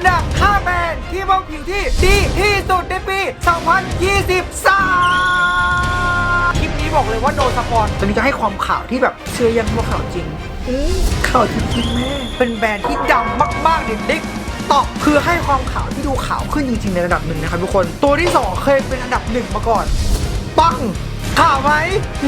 อันดับ5แบรนด์ที่มองผิวที่ดีที่สุดในปี 2023 คลิปนี้บอกเลยว่าโนสปอนตอนนี้จะให้ความข่าวที่แบบเชื่อยังว่าข่าวจริงอืมข่าวจริงๆแม่ เป็นแบรนด์ที่ดังมากๆในดิกตอกคือให้ความข่าวที่ดูข่าวขึ้นจริงๆในระดับหนึ่งนะครับทุกคน ตัวที่ 2 เคยเป็นอันดับหนึ่งมาก่อน ปังข่าวไหม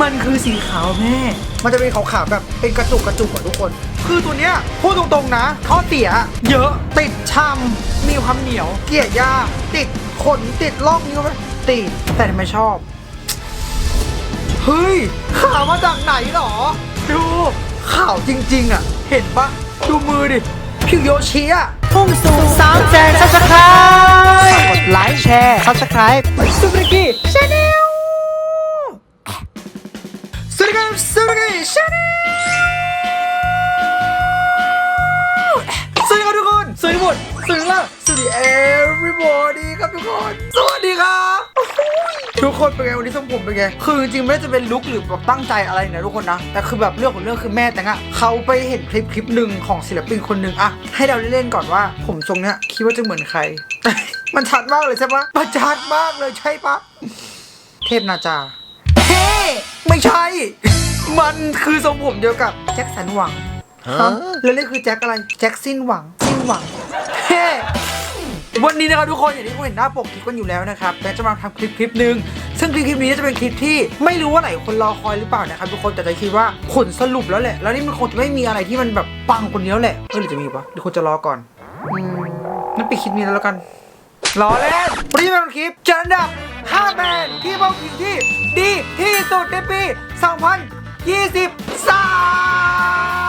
มันคือสีขาวแม่ มันจะเป็นขาวๆแบบเป็นกระจุกกระจุกอะทุกคน คือตัวเนี้ยพูดตรงๆนะข้อเสียเยอะติดช้ำมีความเหนียว เกลี่ยยากติดขนติดล่องนี่ก็ไม่ติดแต่ไม่ชอบ เฮ้ยข่าวมาจากไหนหรอ ดูข่าวจริง ๆ อะ เห็นปะดูมือดิพิวโยชิอะพุ่งสู่สามแสนซับสไครต์กดไลค์แชร์ซับสไครต์สุบริกี้ชาแนลสวัสดีครับสวัสดีครับชาแนล วัสดีครับทุกคน สวัสดีหมดสวัสดีล่ะสวัสดี everybody ครับทุกคน สวัสดีครับทุกคนเป็นไงวันนี้ทรงผมเป็นไง คือจริงๆไม่ได้จะเป็นลุคหรือแบบตั้งใจอะไรนะทุกคนนะ แต่คือแบบเรื่องของเรื่องคือแม่แต่งอะเขาไปเห็นคลิปคลิปหนึ่งของศิลปินคนหนึ่งอะให้เราเล่นๆก่อนว่า ผมทรงเนี้ยคิดว่าจะเหมือนใคร มันชัดมากเลยใช่ปะมันชัดมากเลยใช่ปะเทพนาจาเฮ้ไม่ใช่ มันคือทรงผมเดียวกับแจ็คสันหวัง ฮะแล้วนี่คือแจ็คอะไร แจ็คสิ้นหวัง สิ้นหวัง เฮ้ วันนี้นะครับทุกคนอย่างที่คุณเห็นหน้าปกคลิปกันอยู่แล้วนะครับแม่จะมาทำคลิปคลิปหนึ่งซึ่งคลิปคลิปนี้จะเป็นคลิปที่ไม่รู้ว่าไหนคนรอคอยหรือเปล่านะครับทุกคนแต่จะคิดว่าผลสรุปแล้วแหละ แล้วนี่มันคงจะไม่มีอะไรที่มันแบบปังกว่านี้แล้วแหละเออหรือจะมีปะเดี๋ยวคนจะรอก่อนอืมงั้นปิดคลิปนี้แล้วกันล้อเล่นวันนี้เป็นคลิปจัดอันดับ5แบรนด์ที่มองผิวที่ดีที่สุดในปี 2023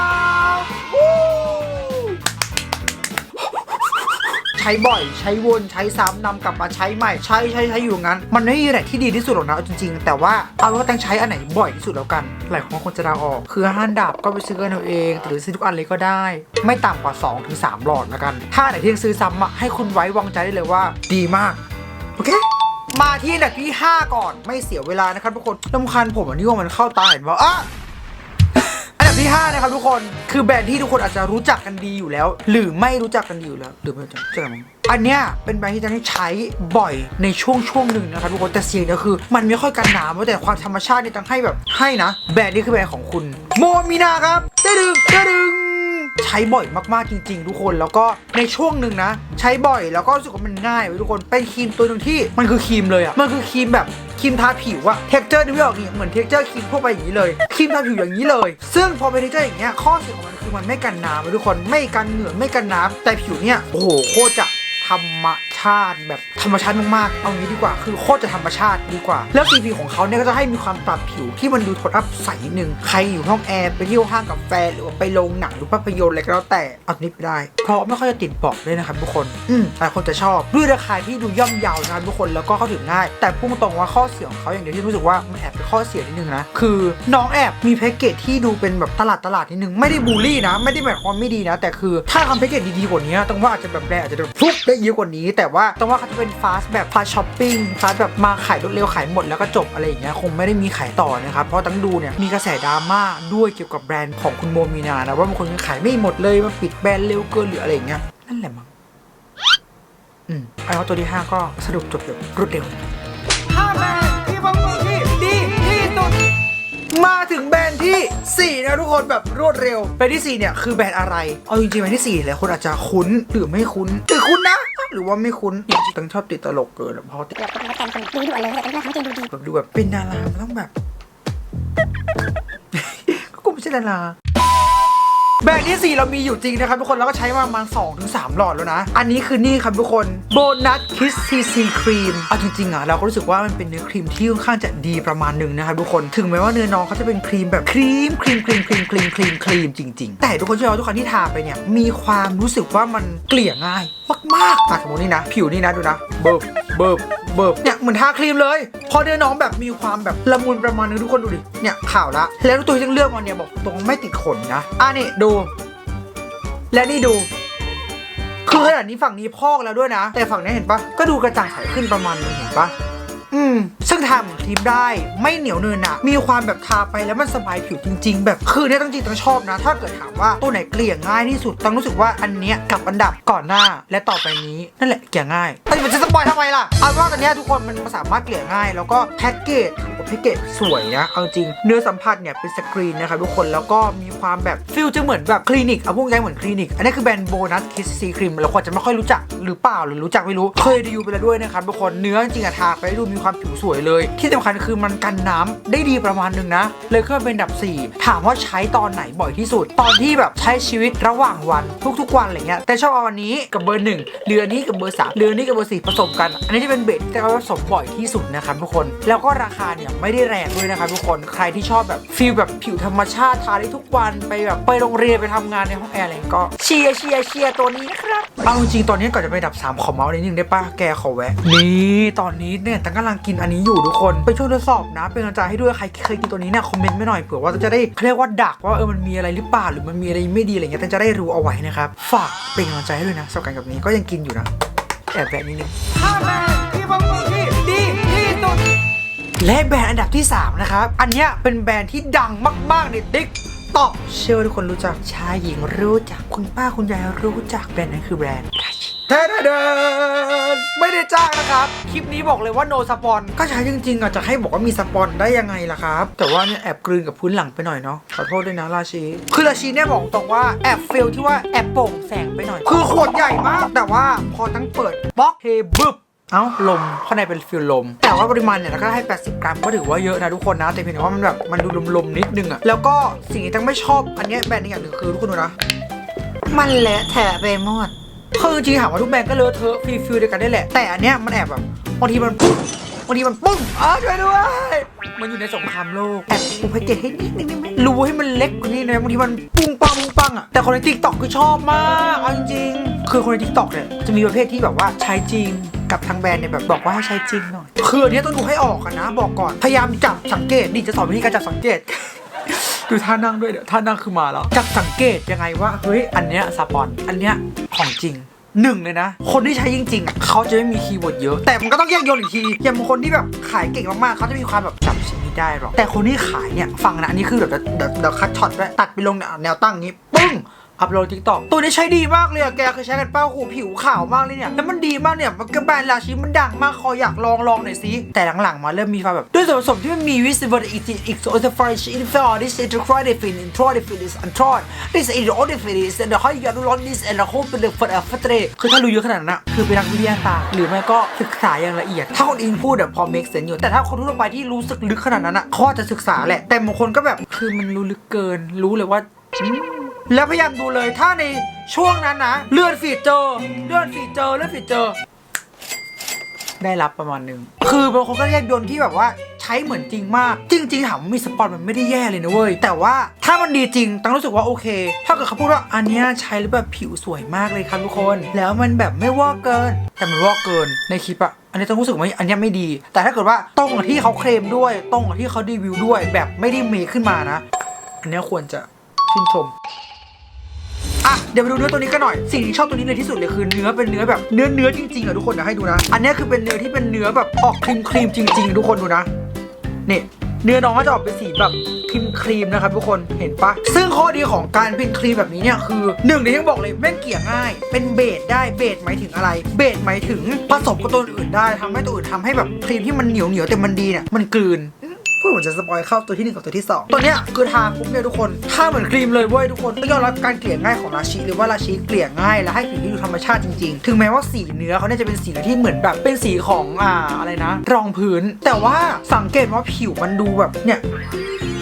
ใช้บ่อย ใช้วนใช้ซ้ำนำกลับมาใช้ใหม่ใช้ใช้ใช้อยู่งั้น มันไม่มีอะไรที่ดีที่สุดหรอกนะจริง ๆ แต่ว่าเอาว่าต้องใช้อันไหนบ่อยที่สุดแล้วกัน หลายคนคนจะเดาออก คือห้าอันดับก็ไปซื้อกันเอาเอง หรือซื้อทุกอันเลยก็ได้ ไม่ต่ำกว่า 2-3ถึงหลอดแล้วกัน ถ้าไหนที่ยังซื้อซ้ำอะให้คุณไว้วางใจได้เลยว่า ดีมากโอเคมาที่อันดับที่ 5 ก่อนไม่เสียเวลานะครับทุกคนลำคันผมอันนี้ว่ามันเข้าตาเห็นว่าอะ ที่ 5 นะครับทุกคนคือแบรนด์ที่ทุกคนอาจจะรู้จักกันดีอยู่แล้ว หรือไม่รู้จักกันดีอยู่แล้วหรือไม่รู้จักใช่ไหมอันเนี้ยเป็นแบรนด์ที่จะใช้บ่อยในช่วงช่วงหนึ่งนะครับทุกคนแต่เสียงเนี่ยคือ มันไม่ค่อยกันหนาวแต่ความธรรมชาติเนี่ยต้องให้แบบให้นะ แบรนด์นี้คือแบรนด์ของคุณ โมมินาครับเตดึงเตดึง ใช้บ่อยมากๆจริง ๆ ทุกคนแล้วก็ในช่วงหนึ่งนะ ใช้บ่อยแล้วก็รู้สึกว่ามันง่ายเว้ยทุกคนเป็นครีมตัวหนึ่งที่มันคือครีมเลยอะมันคือครีมแบบครีมทาผิวอะเท็กเจอร์นึกไม่ออกนี่เหมือนเท็กเจอร์ครีมทั่วไปอย่างนี้เลยครีมทาผิวอย่างนี้เลย ซึ่งพอเป็นเท็กเจอร์อย่างเงี้ยข้อเสียของมันคือมันไม่กันน้ำเว้ยทุกคนไม่กันเหงื่อไม่กันน้ำแต่ผิวเนี่ยโอ้โหโคตรจะ รรมชาติแบบธรรมชาติมากๆ เอางี้ดีกว่า คือโคตรจะธรรมชาติดีกว่า แล้วสีผิวของเขาเนี่ยก็จะให้มีความปรับผิวที่มันดูโทนอัพใสนิดนึงใครอยู่ห้องแอร์ไปเที่ยวห้างกับแฟนหรือว่าไปโรงหนังหรือภาพยนตร์อะไรก็แล้วแต่เอานี้ไปได้ เพราะไม่ค่อยจะติดเบอกด้วยนะครับทุกคน อืมหลายคนจะชอบด้วยราคาที่ดูย่อมเยาวนะครับทุกคนแล้วก็เข้าถึงง่าย แต่พุ่งตรงว่าข้อเสียของเขาอย่างเดียวที่รู้สึกว่ามันแอบเป็นข้อเสียนิดนึงนะคือน้องแอบมีแพ็กเกจที่ดูเป็นแบบตลาดตลาดนิดนึงไม่ได้บูลลี่นะ ไม่ได้หมายความไม่ดีนะ แต่คือถ้าทำแพ็กเกจดีๆกว่านี้ต้องว่าอาจจะแบบแบรนด์อาจจะแบบฟลุกได้เยอะกว่านี้ แต่ว่าต้องว่าเขาจะเป็นฟาสแบบฟาสช้อปปิ้งฟาสแบบมาขายรวดเร็วขายหมดแล้วก็จบอะไรอย่างเงี้ยคงไม่ได้มีขายต่อนะครับเพราะตั้งดูเนี่ยมีกระแสดราม่าด้วยเกี่ยวกับแบรนด์ของคุณโมมีนานะว่าบางคนขายไม่หมดเลยมาปิดแบรนด์เร็วเกินหรืออะไรอย่างเงี้ยนั่นแหละมั้งอืมเอาว่าตัวที่ 5 ก็สรุปจบแบบรวดเร็วห้าแบรนด์ที่บางคนที่ดีที่สุดมาถึงแบรนด์ที่ 4 นะทุกคนแบบรวดเร็วแบรนด์ที่ 4 เนี่ยคือแบรนด์อะไร เอาจริงๆแบรนด์ที่4หลายคนอาจจะคุ้นหรือไม่คุ้นหรือคุ้นนะ หรือว่าไม่คุ้นจริงๆตั้งชอบติดตลกเกินอะเพราะติดเกือบคนรักกันคนดูดูเลยแต่ต้องเลือกทั้งเกมดูดีแบบดูแบบเป็นดารามันต้องแบบก็กูไม่ใช่ดารา แบรนด์ที่ 4 เรามีอยู่จริงนะครับทุกคนแล้วก็ใช้มาประมาณ2-3ถึง3หลอดแล้วนะ อันนี้คือนี่ครับทุกคนโบนัสคิสซีซีครีมเอาจริงๆอะเราก็รู้สึกว่ามันเป็นเนื้อครีมที่ค่อนข้างจะดีประมาณหนึ่งนะครับทุกคนถึงแม้ว่าเนื้อน้องเขาจะเป็นครีมแบบครีมครีมครีมครีมครีมครีมครีมจริง ๆ แต่ทุกคนเชื่อว่าทุกครั้งที่ทาไปเนี่ยมีความรู้สึกว่ามันเกลี่ยง่ายมากๆอะสมมตินี่นะ ผิวนี่นะดูนะเบิบเบิบเบิบเนี่ยเหมือนทาครีมเลย พอเนื้อน้องแบบมีความแบบละมุนประมาณนึงทุกคนดูดิ เนี่ยข่าวละ แล้วตัวที่เลือกมาเนี่ยบอกตรงไม่ติดขนนะ อะนี่ดู และนี่ดูคือขนาดนี้ฝั่งนี้พอกแล้วด้วยนะ แต่ฝั่งนี้เห็นปะก็ดูกระจ่างใสขึ้นประมาณนึงเห็นปะ อืม ซึ่งทำทิปได้ไม่เหนียวเนินหนะมีความแบบทาไปแล้วมันสบายผิวจริง ๆ แบบคือเนี่ยต้องจริงต้องชอบนะ ถ้าเกิดถามว่าตัวไหนเกลี่ยง่ายที่สุดต้องรู้สึกว่าอันเนี้ยกับอันดับก่อนหน้าและต่อไปนี้นั่นแหละเกลี่ยง่ายเอ้ยมันจะสปอยทำไมล่ะเอาเป็นว่าตอนเนี้ยทุกคนมันสามารถเกลี่ยง่าย แล้วก็แพ็กเกจโอ้แพ็กเกจสวยนะเอาจริงเนื้อสัมผัสเนี่ยเป็นสกรีนนะครับทุกคนแล้วก็มีความแบบฟิลจะเหมือนแบบคลินิกเอาพวกใจเหมือนคลินิกอันนี้คือแบรนด์โบนัสคิสซีครีมเราควรจะไม่ค่อยรู้จักหรือเปล่าหรือรู้จักไม่รู้เคยรีวิวไปแล้วด้วยนะครับทุกคนเนื้อจริงอะทาไปดูมีความผิวสวยเลย ที่สำคัญคือมันกันน้ำได้ดีประมาณหนึงนะ เลยขึ้นมาเป็นอันดับ 4 ถามว่าใช้ตอนไหนบ่อยที่สุด ตอนที่แบบใช้ชีวิตระหว่างวันทุกๆวันอะไรเงี้ยแต่ชอบเอาวันนี้กับเบอร์หนึ่งเดือนนี้กับเบอร์สามเดือนนี้กับเบอร์สี่ผสมกัน อันนี้จะเป็นเบสที่เราผสมบ่อยที่สุดนะครับทุกคนแล้วก็ราคาเนี่ยไม่ได้แรงด้วยนะครับทุกคนใครที่ชอบแบบฟีลแบบผิวธรรมชาติทาได้ทุกวันไปแบบไปโรงเรียนไปทำงานในห้องแอร์อะไรก็เชียร์เชียร์เชียร์ตัวนี้นะครับเอาจริงตอนนี้ก่อนจะไปอันดับ 3 ขอเมาส์นิดนึงได้ปะแกขอแวะนี่ตอนนี้เนี่ยตั้งกำลังกินอันนี้อยู่ทุกคน ไปช่วยทดสอบนะ เป็นกำลังใจให้ด้วยใครเคยกินตัวนี้เนี่ยคอมเมนต์ไม่หน่อยเผื่อว่าจะได้เขาเรียกว่าดักว่าเออมันมีอะไรหรือเปล่าหรือมันมีอะไรไม่ดีอะไรเงี้ยตั้งจะได้รู้เอาไว้นะครับฝากเป็นกำลังใจให้ด้วยนะสำหรับการกับนี้ก็ยังกินอยู่นะแอบแวะนิดนึงห้าแบรนด์ที่บางมือที่ดีที่สุดและแบรนด์อันดับที่ 3 นะครับ อันเนี้ยเป็นแบรนด์ที่ดังมากๆในติ๊กต็อกเชื่อว่าทุกคนรู้จักชายหญิงรู้จักคุณป้าคุณยายรู้จักแบรนด์นั้นคือแบรนด์ราชิเทเดน ไม่ได้จ้างนะครับ คลิปนี้บอกเลยว่าโนสปอนก็ใช้จริงๆอะจะให้บอกว่ามีสปอนได้ยังไงล่ะครับ แต่ว่าเนี่ยแอบกลืนกับพื้นหลังไปหน่อยเนาะขอโทษด้วยนะราชี คือราชีเนี่ยบอกตรงว่าแอบเฟลที่ว่าแอบโปร่งแสงไปหน่อย คือขวดใหญ่มาก แต่ว่าพอตั้งเปิดบล็อกเฮบึบเอ้าลมข้างในเป็นฟิลลม แต่ว่าปริมาณเนี่ยเราก็ให้ 80 กรัมก็ถือว่าเยอะนะทุกคนนะ แต่เพียงแต่ว่ามันแบบมันดูลมๆนิดนึงอะแล้วก็สิ่งที่ตั้งไม่ชอบอันเนี้ยแบรนด์นี้อย่างหนึ่งคือทุกคนดูนะ มันแหละแถะไปหมด คือจริงๆถามว่าทุกแบรนด์ก็เลอะเทอะฟิลฟิลเดียวกันได้แหละ แต่อันเนี้ยมันแอบแบบบางทีมันปุ๊บบางทีมันปุ้งอ้าวช่วยด้วย มันอยู่ในสงครามโลกแอบปูแพ็กเกจให้นิดนึงได้ไหมรู้ให้มันเล็กกว่านี้หนะบางทีมันปุ้งปังปุ้งปังอะแต่คนในทิกตอกคือชอบมากเอาจริงๆคือคนในทิกตอกเนี่ยจะมีประเภทที่แบบว่าใช้จริงกับทางแบรนด์เนี่ยแบบบอกว่าให้ใช้จริงหน่อยคืออันเนี้ยต้องดูให้ออกนนะ บอกก่อนพยายามจับสังเกตดิจะสอนวิธีการจับสังเกต ดูท่านั่งด้วยเดี๋ยวท่านั่งคือมาแล้วจับสังเกตยังไงว่าเฮ้ยอันเนี้ยสปอนอันเนี้ยของจริงหนึ่งเลยนะ คนที่ใช้จริงๆอะเขาจะไม่มีคีย์เวิร์ดเยอะ แต่มันก็ต้องแยกโยนอีกที อย่างบางคนที่แบบขายเก่งมากๆ เขาจะมีความแบบจับชิ้นนี้ได้หรอก แต่คนที่ขายเนี่ย ฟังนะ อันนี้คือแบบเดี๋ยวเดี๋ยวคัดช็อตด้วยตัดไปลงแนวตั้งนี้ ปึ้ง อัพโหลดทิกตอกตัวนี้ใช้ดีมากเลยอะแกเคยใช้กันเป้าหูผิวขาวมากเลยเนี่ยแล้วมันดีมากเนี่ยมันก็แบรนด์ราชิมันดังมากคออยากลองลองหน่อยสิแต่หลังๆมาเริ่มมีความแบบด้วยส่วนผสมที่มันมีวิสิบลอีกทีอีกโอเซฟริชอินฟอร์ดิสเอทรครดิฟินอินทรอยดิฟินิสอันทรอดดิสเอินโอดิฟินิส and the high y a l u r o n i s and the whole เป็นเรื่องฟัดฟัตรคือถ้ารู้เยอะขนาดนั้นอะคือเป็นนักวิทยาศาสตร์หรือไม่ก็ศึกษาอย่างละเอียด ถ้าคนอินพูดอะพอ make sense อยู่แต่ถ้าคนทั่วไปที่รู้สึกลึกขนาดนั้นอะเขาอาจจะศึกษาแหละแต่บางคนก็แบบคือมันรู้ลึกเกินรู้เลยว่า แล้วพยายามดูเลยถ้าในช่วงนั้นนะเลื่อนฟีดเจอเลื่อนฟีดเจอเลื่อนฟีดเจอ ได้รับประมาณหนึ่งคือบางคนก็แยกยนต์ที่แบบว่าใช้เหมือนจริงมาก จริง ๆ ถามว่ามีสปอนมันไม่ได้แย่เลยนะเว้ย แต่ว่าถ้ามันดีจริงต้องรู้สึกว่าโอเค ถ้าเกิดเขาพูดว่าอันนี้ใช้แล้วแบบผิวสวยมากเลยครับทุกคน แล้วมันแบบไม่วอกเกิน แต่มันวอกเกินในคลิปอะอันนี้ต้องรู้สึกว่าอันนี้ไม่ดี แต่ถ้าเกิดว่าตรงกับที่เขาเคลมด้วยตรงกับที่เขารีวิวด้วย แบบไม่ได้มคขึ้นมานะ อันนี้ควรจะชื่นชม อะเดี๋ยวไปดูเนื้อตัวนี้กันหน่อย สิ่งที่ชอบตัวนี้เลยที่สุดเลยคือเนื้อเป็นเนื้อแบบเนื้อเนื้อจริงๆอะทุกคนเดี๋ยวให้ดูนะ อันนี้คือเป็นเนื้อที่เป็นเนื้อแบบออกครีมครีมจริง ๆ ทุกคนดูนะนี่เนื้อน้องก็จะออกเป็นสีแบบครีมครีมนะครับทุกคนเห็นปะซึ่งข้อดีของการเป็นครีมแบบนี้เนี่ยคือหนึ่งที่บอกเลยแม่งเกี่ยง่าย เป็นเบสได้เบสหมายถึงอะไร เบสหมายถึงผสมกับตัวอื่นได้ทำให้ตัวอื่นทำให้แบบครีมที่มันเหนียวเหนียวแต่มันดีเนี่ยมันกลืน พูดเหมือนจะสปอยเข้าตัวที่หนึ่งกับตัวที่สองตัวเนี้ยคือทาปุ๊บเนี่ยทุกคนทาเหมือนครีมเลยเว้ยทุกคนต้องยอมรับการเกลี่ยง่ายของราชิหรือว่าราชิเกลี่ยง่ายและให้ผิวที่ดูธรรมชาติจริงๆ ถึงแม้ว่าสีเนื้อเขาเนี่ยจะเป็นสีที่เหมือนแบบเป็นสีของอ่าอะไรนะ รองพื้น แต่ว่าสังเกตว่าผิวมันดูแบบเนี่ย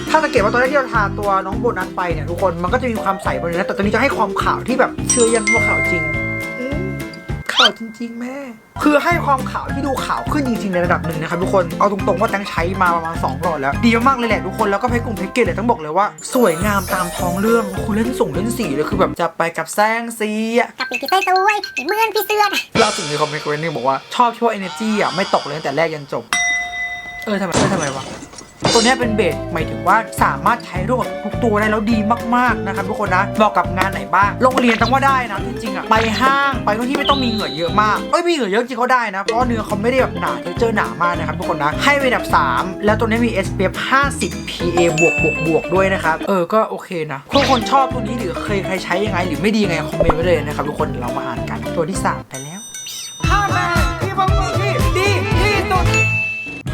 ถ้าสังเกตว่าตอนแรกที่เราทาตัวน้องโบนัสไปเนี่ยทุกคนมันก็จะมีความใสบนเนื้อแต่ตัวนี้จะให้ความขาวที่แบบเชื่อยังว่าขาวจริง ขาวจริง ๆ แม่ คือให้ความขาวที่ดูขาวขึ้นจริง ๆ ในระดับหนึ่งนะครับทุกคนเอาตรงๆว่าตั้งใช้มาประมาณ2หลอดแล้วดีมากๆเลยแหละทุกคนแล้วก็แพ็กกลุ่มแพ็กเกจเลยต้องบอกเลยว่า สวยงามตามท้องเรื่องคุณเล่นส่งเล่นสีเลยคือแบบจะไปกับแสงสีอะกับปีกพี่เต้ยตัวเว้ยเหมือนพี่เสื้อน่ะล่าสุดมีคอมเมนต์นึงบอกว่าชอบที่ว่า energy อะไม่ตกเลยตั้งแต่แรกยันจบ เออทำไมเออทำไมวะ ตัวเนี้ยเป็นเบสหมายถึงว่าสามารถใช้ร่วมกับทุกตัวได้แล้วดีมากๆนะครับทุกคนนะเหมาะกับงานไหนบ้าง โรงเรียนต้องว่าได้นะจริงๆอะไปห้างไปที่ไม่ต้องมีเหงื่อเยอะมากเอ้ยมีเหงื่อเยอะจริงเขาได้นะเพราะว่าเนื้อเขาไม่ได้แบบหนาเจอหนามากนะครับทุกคนนะให้เป็นอันดับ 3 แล้วตัวนี้มี SPF 50 PA บวกบวกบวกด้วยนะครับเออก็โอเคนะทุกคนชอบตัวนี้หรือเคยใครใช้ยังไง หรือไม่ดียังไงคอมเมนต์ไว้เลยนะครับทุกคนเดี๋ยวเรามาอ่านกันตัวที่สามไปแล้วห้าแม่ที่บังที่ดีที่สุด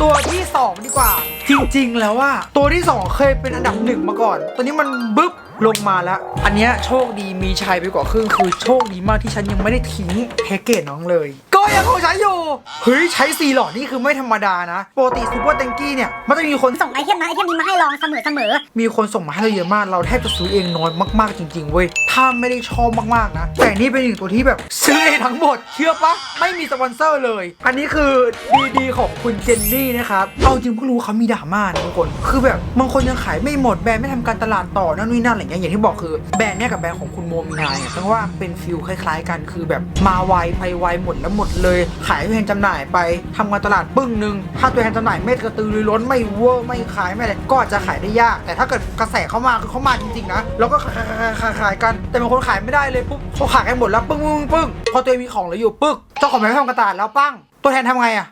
ตัวที่ 2 ดีกว่า จริงๆ แล้วว่าตัวที่ 2 เคยเป็นอันดับหนึ่งมาก่อน ตอนนี้มันบึ๊บ ลงมาแล้ว อันเนี้ยโชคดีมีชัยไปกว่าครึ่งคือโชคดีมากที่ฉันยังไม่ได้ทิ้งแพ็กเกจน้องเลย ก็ยังคงใช้อยู่เฮ้ยใช้ซีหลอดนี่คือไม่ธรรมดานะปกติซูเปอร์เตงกี้เนี่ยมันจะมีคนส่งไอเทมนะไอเทมนี้มาให้ลองเสมอเสมอมีคนส่งมาให้เราเยอะมากเราแทบจะซื้อเองน้อยมากๆจริงๆเว้ยถ้าไม่ได้ชอบมากๆนะ แต่นี่เป็นหนึ่งตัวที่แบบซื้อเองทั้งหมด เชื่อปะไม่มีสปอนเซอร์เลย อันนี้คือดีดีของคุณเจนนี่นะครับเอาจริงเพิ่งรู้เขามีดราม่านะทุกคนคือแบบบางคนยังขายไม่หมดแบรนด์ไม่ทำการตลาดต่อนั่นนี่นั่นอะไรเงี้ยอย่างที่บอกคือแบรนด์เนี้ยกับแบรนด์ของคุณโมมีนาเนี่ยต้องว่าเป็นฟิลคล้ายๆ กันคือแบบมาไวไปไวหมดแล้วหมดเลย ขายตัวแทนจำหน่ายไปทำการตลาดปึ้งหนึ่งถ้าตัวแทนจำหน่ายไม่กระตือรือร้นไม่เวอร์ไม่ขายไม่อะไรก็จะขายได้ยาก แต่ถ้าเกิดกระแสเข้ามาคือเขามาจริงๆนะแล้วก็ขายขายขายขายกัน แต่บางคนขายไม่ได้เลยปุ๊บเขาขายกันหมดแล้วปึ้งปึ้งปึ้งพอตัวเองมีของเหลืออยู่ปึ๊กเจ้าของแบรนด์ไม่ทำการตลาดแล้วปั้งตัวแทนทำไงอะ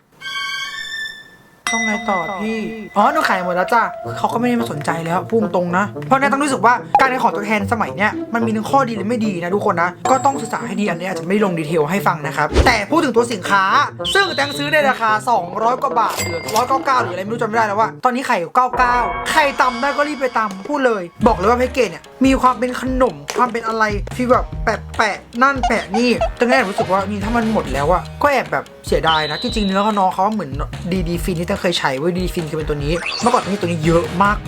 ต้องไงต่อพี่ อ๋อหนูขายหมดแล้วจ้ะเขาก็ไม่ได้มาสนใจแล้วพุ่งตรงนะ เพราะนี่ยต้องรู้สึกว่าการขายของตัวแทนสมัยเนี้ยมันมีทั้งข้อดีและไม่ดีนะทุกคนนะ ก็ต้องศึกษาให้ดีอันนี้อาจจะไม่ลงดีเทลให้ฟังนะครับ แต่พูดถึงตัวสินค้า ซึ่งแตงซื้อในราคา 200 กว่าบาทเหลือ199หรืออะไรไม่รู้จำไม่ได้แล้วว่า ตอนนี้ไข่อยู่99 ใครตำได้ก็รีบไปตำพูดเลย บอกเลยว่าแพ็กเกจเนี่ยมีความเป็นขนมความเป็นอะไรที่แบบ แปะแปะนั่นแปะนี่ตั้งแต่รู้สึกว่านี่ถ้ามันหมดแล้วอะก็แอบแบบเสียดายนะจริงๆเนื้อเขาน้องเขาเหมือนดีดีฟินที่ตั้งเคยใช้เว้ดีฟินคือเป็นตัวนี้เมื่อก่อนตัวนี้ตัวนี้เยอะ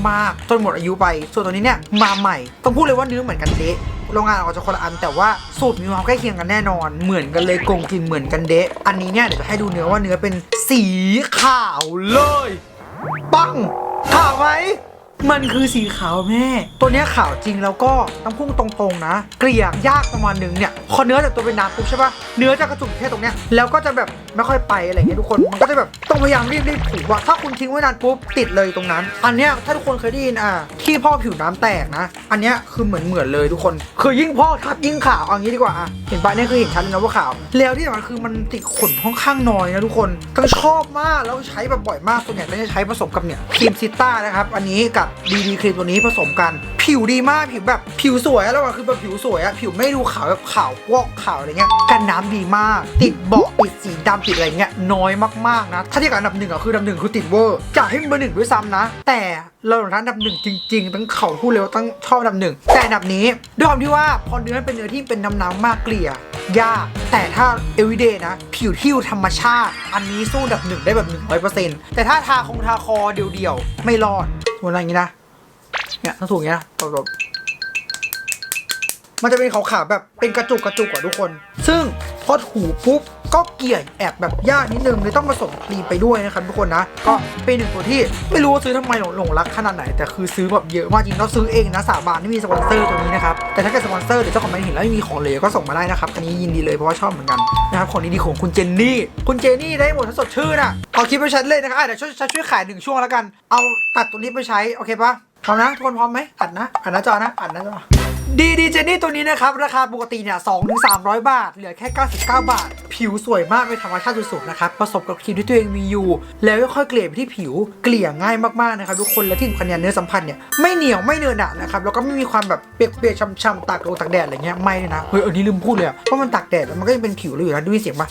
มากๆจนหมดอายุไป ส่วนตัวนี้เนี่ยมาใหม่ ต้องพูดเลยว่าเนื้อเหมือนกันเดะโรงงานอาจจะคนละอันแต่ว่าสูตรมีความใกล้เคียงกันแน่นอน เหมือนกันเลยกงกินเหมือนกันเดะอันนี้เนี่ยเดี๋ยวจะให้ดูเนื้อว่าเนื้อเป็นสีขาวเลยปังขาวไหม มันคือสีขาวแม่ ตัวเนี้ยขาวจริงแล้วก็ต้องพุ่งตรงๆนะ เกลี่ยยากประมาณหนึ่งเนี่ยพอเนื้อจากตัวเป็นน้ำปุ๊บใช่ปะเนื้อจะกระจุกแค่ตรงเนี้ยแล้วก็จะแบบไม่ค่อยไปอะไรเงี้ยทุกคนมันก็จะแบบต้องพยายามรีบรีบถูว่าถ้าคุณทิ้งไว้นานปุ๊บติดเลยตรงนั้น อันเนี้ยถ้าทุกคนเคยได้ยินอะที่พ่อผิวน้ำแตกนะ อันเนี้ยคือเหมือนเหมือนเลยทุกคนคือยิ่งพ่อทับยิ่งขาวเอางี้ดีกว่าอะเห็นปะเนี่ยคือเห็นชัดเลยนะว่าขาว แล้วที่สำคัญคือมันติดขนค่อนข้างน้อยนะทุกคนก็ชอบมากแล้วใช้แบบบ่อยมากส่วนใหญ่ก็จะใช้ผสมกับเนี่ยครีมซิต้านะครับอันนี้กับดีดีครีมตัวนี้ผสมกัน ผิวดีมากผิวแบบผิวสวยอะแล้วก็คือแบบผิวสวยอะผิวไม่ดูขาวแบบขาววอกขาวอะไรเงี้ยกันน้ำดีมาก ติดเบาะติดสีดำติดอะไรเงี้ยน้อยมากๆนะถ้าเทียบกับอันดับหนึ่งอะคืออันดับหนึ่งคือติดเวอร์จะให้มันเบอร์หนึ่งด้วยซ้ำนะ แต่เราหลังอันดับหนึ่งจริงๆตั้งเขาพูดเลยว่าตั้งชอบอันดับหนึ่งแต่อันดับนี้ด้วยความที่ว่าพอเนื้อเป็นเนื้อที่เป็นน้ำๆมากเกลี่ยยาก แต่ถ้า everyday นะ ผิวที่ธรรมชาติ อันนี้สู้อันดับหนึ่งได้แบบ 100%แต่ถ้าทาคงทาคอเดียวๆ ไม่รอด วนอะไรอย่างงี้นะเนี่ยถ้าถูกอย่างงี้นะแบบ มันจะเป็นขาวๆแบบเป็นกระจุกกระจุกอะทุกคน ซึ่งพอถูปุ๊บก็เกลี่ยแอบแบบยากนิดนึงเลยต้องผสมครีมไปด้วยนะครับทุกคนนะ ก็เป็นหนึ่งตัวที่ไม่รู้ว่าซื้อทำไมหลงหลงรักขนาดไหน แต่คือซื้อแบบเยอะมากจริงเราซื้อเองนะสาบานที่มีสปอนเซอร์ตัวนี้นะครับ แต่ถ้าเกิดสปอนเซอร์หรือเจ้าของแบรนเห็นแล้วไม่มีของเหลวก็ส่งมาได้นะครับอันนี้ยินดีเลยเพราะว่าชอบเหมือนกันนะครับของดีๆของคุณเจนนี่ คุณเจนนี่ได้หมดทั้งสดชื่นอะเอาคลิปไปใช้เลยนะครับเดี๋ยวช่วยช่วยขายหนึ่งช่วงแล้วกันเอาตัดตัวนี้ไปใช้โอเคปะพร้อมนะทุกคนพร้อมไหมอัดนะอัดน้าจอนะอัดน้าจอ ดีดีเจนี่ตัวนี้นะครับ ราคาปกติเนี่ย2ถึง300บาท เหลือแค่ 99 บาท ผิวสวยมากเป็นธรรมชาติสุดๆนะครับผสมกับครีมที่ตัวเองมีอยู่ แล้วค่อยๆเกลี่ยไปที่ผิวเกลี่ยง่ายมากๆนะครับทุกคนและที่สำคัญเนี่ยเนื้อสัมผัสเนี่ยไม่เหนียวไม่เนินหนะนะครับแล้วก็ไม่มีความแบบเปียกๆช้ำๆตากลงตากแดดอะไรเงี้ยไม่เลยนะเฮ้ยอันนี้ลืมพูดเลยอะเพราะมันตากแดดแล้วมันก็ยังเป็นผิวเลยอยู่นะดูมีเสียงปะ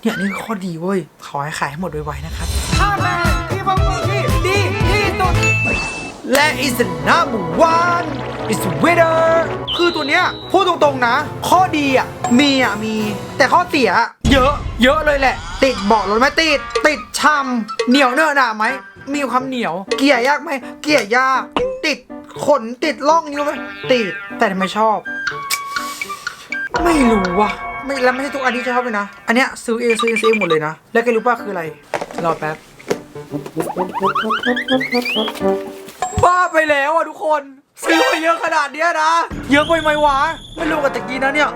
เนี่ยนี่คือข้อดีเว้ยขอให้ขายให้หมดไวๆนะครับห้าแม่ที่บังที่ดีที่สุดและ is the number one is the winner คือตัวเนี้ยพูดตรงๆนะ ข้อดีอะมีอะมี แต่ข้อเสียอะเยอะ เยอะเลยแหละ ติดเบาะรถไหมติด ติดช่ำเหนียวเนอะหนาไหมมีความเหนียว เกลี่ยยากไหมเกลี่ยยากติดขนติดร่องนิ้วไหมติดแต่ทำไมชอบ ไม่รู้ว่ะไม่แล้วไม่ใช่ทุกอันที่ชอบเลยนะ อันเนี้ยซื้อเองซื้อเองซื้อเองหมดเลยนะ แล้วแกรู้ป่ะคืออะไรรอแป๊บบ้าไปแล้วอะทุกคน ซื้อมาเยอะขนาดเนี้ยนะ เยอะไปไหมวะ ไม่รู้กับตะกี้นะเนี่ย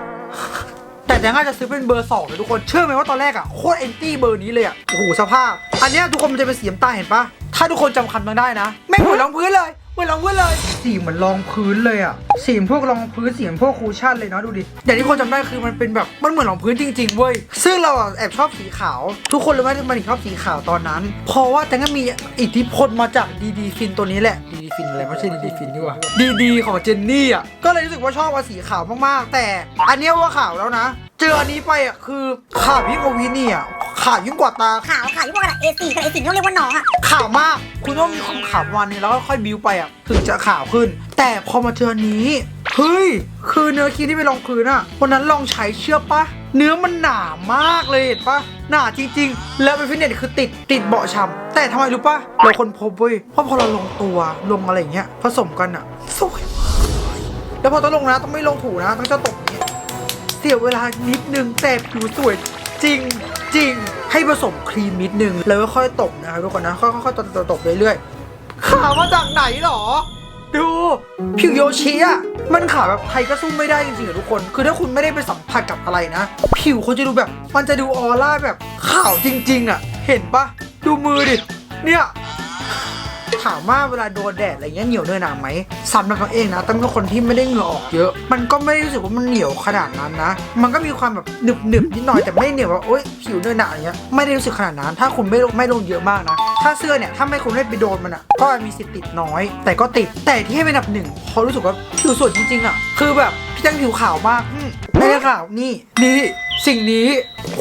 แต่แตงอาจจะซื้อเป็นเบอร์สองเลยทุกคน เชื่อไหมว่าตอนแรกอะโคตรแอนตี้เบอร์นี้เลยอะ โอ้โหสภาพ อันเนี้ยทุกคนมันจะเป็นสีน้ำตาลเห็นปะถ้าทุกคนจำคำต้องได้นะ แม่งเหมือนรองพื้นเลยเห มือนรองพื้นเลย สีเหมือนรองพื้นเลยอะ สีพวกรองพื้นสีพวกคูชั่นเลยเนาะดูดิอย่างที่คนจำได้คือมันเป็นแบบมันเหมือนรองพื้นจริงๆเว้ยซึ่งเราอะแอบชอบสีขาว ทุกคนรู้ไหมทำไมถึงชอบสีขาวตอนนั้น เพราะว่าแต่ก็มีอิทธิพลมาจากดีดีฟินตัวนี้แหละดีดีฟินอะไรไม่ใช่ดีดีฟินดีกว่าดีดีของเจนนี่อะก็เลยรู้สึกว่าชอบว่าสีขาวมากๆ แต่ อันเนี้ยว่าขาวแล้วนะ เจออันนี้ไปอะคือขาวยิ่งกว่าวินี่อะ ขาวยิ่งกว่าตา ขาวขาวที่พวกกระดาษ A4 กระดาษ A4 ที่ต้องเรียกว่าน้องอะขาวมาก คุณต้องมีความขาวประมาณนี้แล้วก็ค่อยบิวไปอะ ถึงจะขาวขึ้น แต่พอมาเจออนนี้ เฮ้ย คือเนื้อครีมที่ไปลองพื้นอะ วันนั้นลองใช้เชื่อปะ เนื้อมันหนามากเลยเห็นปะหนาจริง ๆ แล้วเป็นฟิตเนสคือติดติดเบาะช้ำแต่ทำไมรู้ปะเราคนพบเว้ยเพราะพอเราลงตัวลงอะไรอย่างเงี้ยผสมกันอะสวยมากแล้วพอต้องลงนะต้องไม่ลงถูนะต้องจะตกอย่างเงี้ยเสียเวลานิดนึงแต่ผิวสวยจริง จริงให้ผสมครีมนิดนึง แล้วค่อยๆตบนะครับทุกคนนะ ค่อยๆตบตบตบเรื่อยๆขาวมาจากไหนหรอ ดูผิวโยชิอะมันขาวแบบใครก็สู้ไม่ได้จริงๆอะทุกคน คือถ้าคุณไม่ได้ไปสัมผัสกับอะไรนะ ผิวคุณจะดูแบบ มันจะดูออร่าแบบขาวจริง ๆอะ เห็นปะดูมือดิเนี่ย ถามว่าเวลาโดนแดดอะไรเงี้ยเหนียวเนื้อหนาไหมสำหรับตัวเองนะตั้งเป็นคนที่ไม่ได้เหงื่อออกเยอะ มันก็ไม่ได้รู้สึกว่ามันเหนียวขนาดนั้นนะ มันก็มีความแบบหนึบหนึบนิดหน่อยแต่ไม่เหนียวว่าโอ๊ยผิวเนื้อหนาอย่างเงี้ยไม่ได้รู้สึกขนาดนั้น ถ้าคุณไม่ไม่ลงเยอะมากนะ ถ้าเสื้อเนี่ยถ้าไม่คุณไม่ไปโดนมันอะก็มีสิทธิ์ติดน้อย แต่ก็ติดแต่ที่ให้เป็นอันดับหนึ่งเพราะรู้สึกว่าผิวสวยจริงๆอะคือแบบพี่จังผิวขาวมากอืมไม่ได้ขาวนี่นี่ สิ่งนี้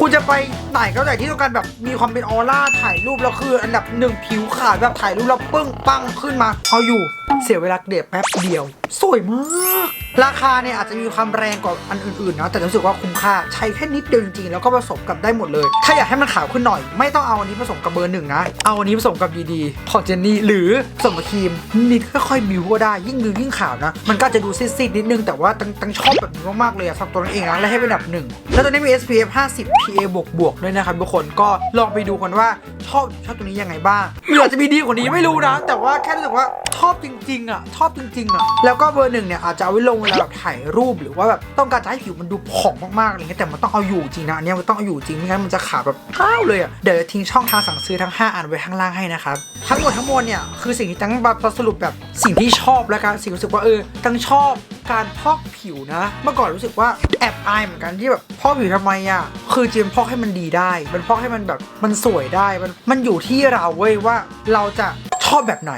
คุณจะไปไหนก็ได้ที่ต้องการแบบมีความเป็นออร่าถ่ายรูปแล้วคือ อันดับหนึ่งผิวขาวแบบถ่ายรูปแล้วปึ้งปังขึ้นมาเอาอยู่เสียเวลาเดทแป๊บเดียว สวยมาก ราคาเนี่ยอาจจะมีความแรงกว่าอันอื่นๆนะแต่รู้สึกว่าคุ้มค่าใช้แค่นิดเดียวจริงๆแล้วก็ผสมกับได้หมดเลย ถ้าอยากให้มันขาวขึ้นหน่อย ไม่ต้องเอาอันนี้ผสมกับเบอร์หนึ่งนะเอาอันนี้ผสมกับดีๆของเจนนี่หรือผสมกับครีมนิดค่อยๆบิวก็ได้ยิ่งบิวยิ่งขาวนะ มันก็จะดูซีดๆนิดนึงแต่ว่าตั้งชอบแบบนี้มากๆเลยสำหรับตัวเองนะและให้เป็นอันดับหนึ่งแล้วตัวนี้มี SPF 50 PA บวกบวกด้วยนะครับทุกคนก็ลองไปดูกันว่าชอบชอบตัวนี้ยังไงบ้างหรืออาจจะมีดีกว่านี้ไม่รู้นะ แต่ว่าแค่รู้สึกว่าชอบจริงๆอะชอบจริงๆอะแล้วก็เบอร์หนึ่งเนี่ยอาจจะเอาไว้ลงเวลาแบบถ่ายรูปหรือว่าแบบต้องการจะให้ผิวมันดูผ่องมากๆอะไรเงี้ยแต่มันต้องเอาอยู่จริงนะอันนี้มันต้องเอาอยู่จริงไม่งั้นมันจะขาวแบบข้าวเลยอะเดี๋ยวจะทิ้งช่องทางสั่งซื้อทั้ง 5 อันไว้ข้างล่างให้นะครับทั้งหมดทั้งมวลเนี่ยคือสิ่งที่ตั้งมาสรุปแบบสิ่งที่ชอบแล้วกันสิ่งรู้สึกว่าเออตั้งชอบ การพอกผิวนะ เมื่อก่อนรู้สึกว่าแอบอายเหมือนกันที่แบบพอกผิวทำไมอะคือจริงพอกให้มันดีได้ มันพอกให้มันแบบมันสวยได้มันมันอยู่ที่เราเว้ยว่าเราจะชอบแบบไหน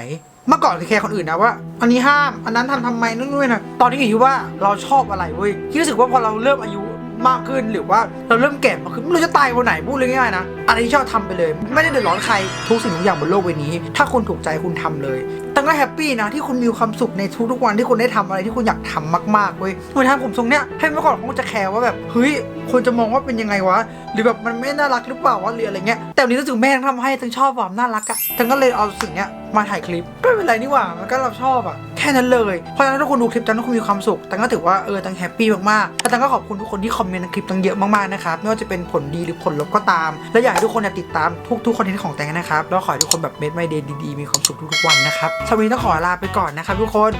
เมื่อก่อนคือแคร์คนอื่นนะว่า อันนี้ห้าม อันนั้นทำทำไมนู่นนี่นะตอนนี้อยู่ที่ว่าเราชอบอะไรเว้ยที่รู้สึกว่าพอเราเริ่มอายุมากขึ้นหรือว่าเราเริ่มแก่มากขึ้นไม่รู้จะตายวันไหนพูดเลยง่ายๆนะอะไรที่ชอบทำไปเลย ไม่ได้เดือดร้อนใครทุกสิ่งทุกอย่างบนโลกใบนี้ ถ้าคุณถูกใจคุณทำเลยตั้งก็แฮปปี้นะที่คุณมีความสุขในทุกๆวันที่คุณได้ทำอะไรที่คุณอยากทำมากๆเว้ยเหมือนทำผมทรงเนี้ยให้เมื่อก่อนผมจะแคร์ว่าแบบเฮ้ยคนจะมองว่าเป็นยังไงวะ หรือแบบมันไม่น่ารักหรือเปล่าวะหรืออะไรเงี้ยแต่วันนี้รู้สึกแม่งทำให้ทั้งชอบความน่ารักอะทั้งก็เลยเอาสิ่งเนี้ยมาถ่ายคลิปไม่เป็นไรนี่หว่ามันก็เราชอบอะแค่นั้นเลยเพราะฉะนั้นถ้าคุณดูคลิปจังถ้าคุณมีความสุขตังก็ถือว่าเออตังแฮปปี้มากๆแล้วตังก็ขอบคุณทุกคนที่คอมเมนต์ในคลิปตังเยอะมากๆนะครับไม่ว่าจะเป็นผลดีหรือผลลบก็ตาม และอยากให้ทุกคนติดตามทุกๆคอนเทนต์ของแตงนะครับแล้วขอให้ทุกคนแบบเมดไม่เดย์ดีๆมีความสุขทุกๆวันนะครับทวีต้องขอลาไปก่อนนะครับทุกคน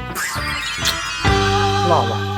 หล่อว่ะ